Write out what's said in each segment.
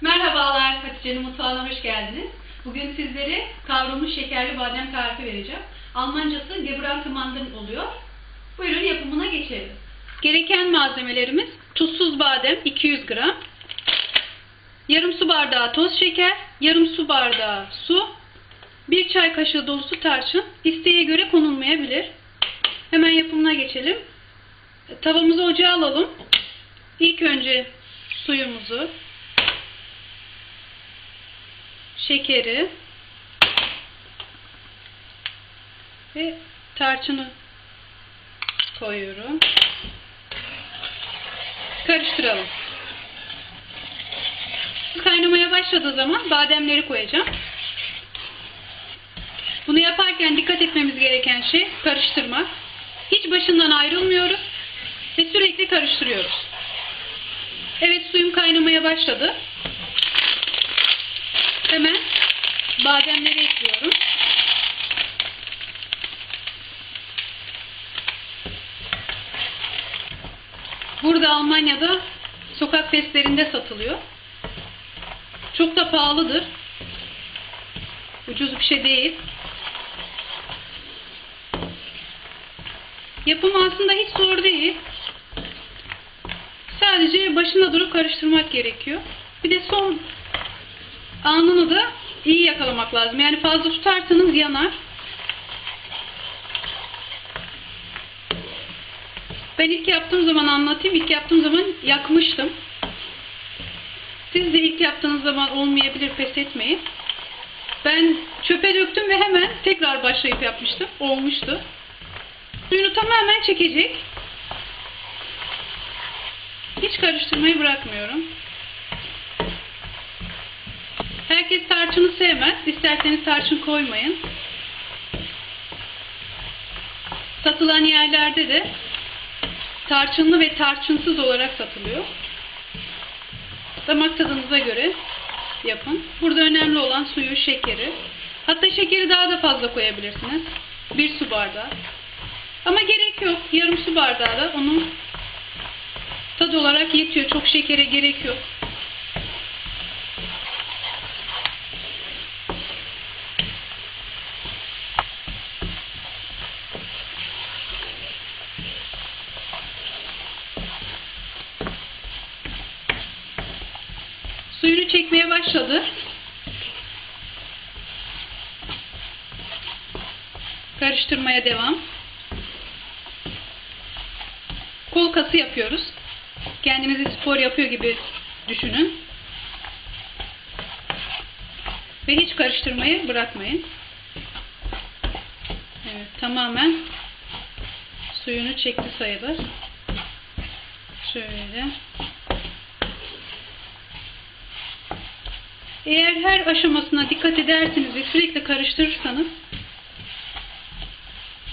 Merhabalar, Hatice'nin mutfağına hoş geldiniz. Bugün sizlere kavrulmuş şekerli badem tarifi vereceğim. Almancası Gebrannte Mandeln oluyor. Buyurun yapımına geçelim. Gereken malzemelerimiz tuzsuz badem 200 gram, yarım su bardağı toz şeker, yarım su bardağı su, bir çay kaşığı dolusu tarçın, isteğe göre konulmayabilir. Hemen yapımına geçelim. Tavamızı ocağa alalım. İlk önce suyumuzu, şekeri ve tarçını koyuyorum. Karıştıralım. Kaynamaya başladığı zaman bademleri koyacağım. Bunu yaparken dikkat etmemiz gereken şey karıştırmak. Hiç başından ayrılmıyoruz ve sürekli karıştırıyoruz. Evet suyum kaynamaya başladı. Hemen bademleri ekliyorum. Burada Almanya'da sokak festlerinde satılıyor. Çok da pahalıdır. Ucuz bir şey değil. Yapımı aslında hiç zor değil. Sadece başında durup karıştırmak gerekiyor. Bir de son anını da iyi yakalamak lazım. Yani fazla tutarsanız yanar. Ben ilk yaptığım zaman anlatayım. İlk yaptığım zaman yakmıştım. Siz de ilk yaptığınız zaman olmayabilir pes etmeyin. Ben çöpe döktüm ve hemen tekrar başlayıp yapmıştım. Olmuştu. Suyunu tamamen çekecek. Hiç karıştırmayı bırakmıyorum. Herkes tarçını sevmez. İsterseniz tarçın koymayın. Satılan yerlerde de tarçınlı ve tarçınsız olarak satılıyor. Damak tadınıza göre yapın. Burada önemli olan suyu, şekeri. Hatta şekeri daha da fazla koyabilirsiniz. Bir su bardağı. Ama gerek yok. Yarım su bardağı da onun tad olarak yetiyor. Çok şekere gerek yok. Suyunu çekmeye başladı. Karıştırmaya devam. Kol kası yapıyoruz. Kendinizi spor yapıyor gibi düşünün. Ve hiç karıştırmayı bırakmayın. Evet, tamamen suyunu çekti sayılır. Şöyle. Eğer her aşamasına dikkat ederseniz ve sürekli karıştırırsanız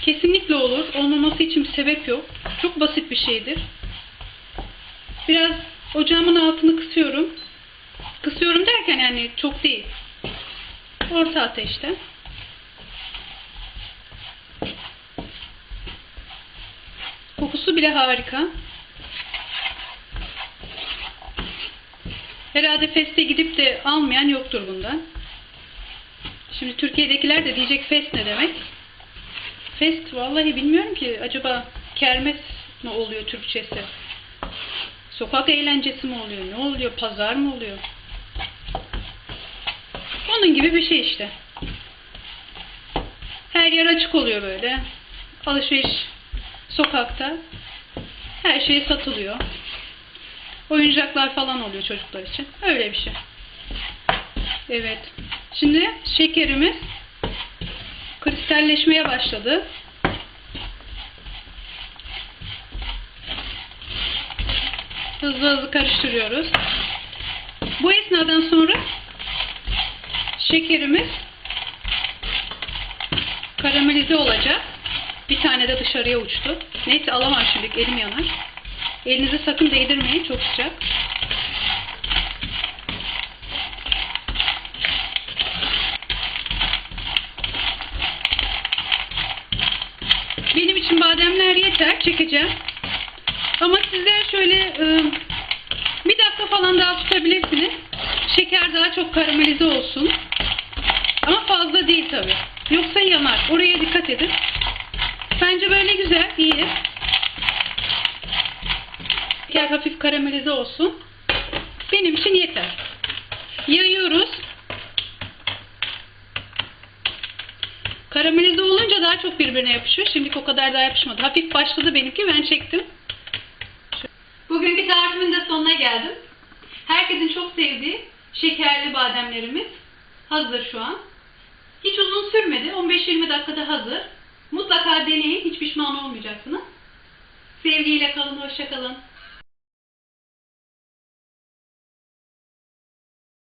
kesinlikle olur. Olmaması için bir sebep yok. Çok basit bir şeydir. Biraz ocağımın altını kısıyorum. Kısıyorum derken yani çok değil. Orta ateşte. Kokusu bile harika. Herhalde feste gidip de almayan yoktur bundan. Şimdi Türkiye'dekiler de diyecek fest ne demek? Fest vallahi bilmiyorum ki acaba kermes mi oluyor Türkçesi? Sokak eğlencesi mi oluyor? Ne oluyor? Pazar mı oluyor? Onun gibi bir şey işte. Her yer açık oluyor böyle. Alışveriş sokakta. Her şey satılıyor. Oyuncaklar falan oluyor çocuklar için. Öyle bir şey. Evet. Şimdi şekerimiz kristalleşmeye başladı. Hızlı hızlı karıştırıyoruz. Bu esnadan sonra şekerimiz karamelize olacak. Bir tane de dışarıya uçtu. Neyse alamam şimdi elim yanar. Elinizi sakın değdirmeyin çok sıcak. Benim için bademler yeter. Çekeceğim. Ama sizler şöyle e, bir dakika falan daha tutabilirsiniz. Şeker daha çok karamelize olsun. Ama fazla değil tabi. Yoksa yanar. Oraya dikkat edin. Bence böyle güzel, iyi. Şeker hafif karamelize olsun. Benim için yeter. Yayıyoruz. Karamelize olunca daha çok birbirine yapışıyor. Şimdilik o kadar daha yapışmadı. Hafif başladı benimki. Ben çektim. Bugünkü tarifimin de sonuna geldim. Herkesin çok sevdiği şekerli bademlerimiz hazır şu an. Hiç uzun sürmedi. 15-20 dakikada hazır. Mutlaka deneyin. Hiç pişman olmayacaksınız. Sevgiyle kalın. Hoşça kalın.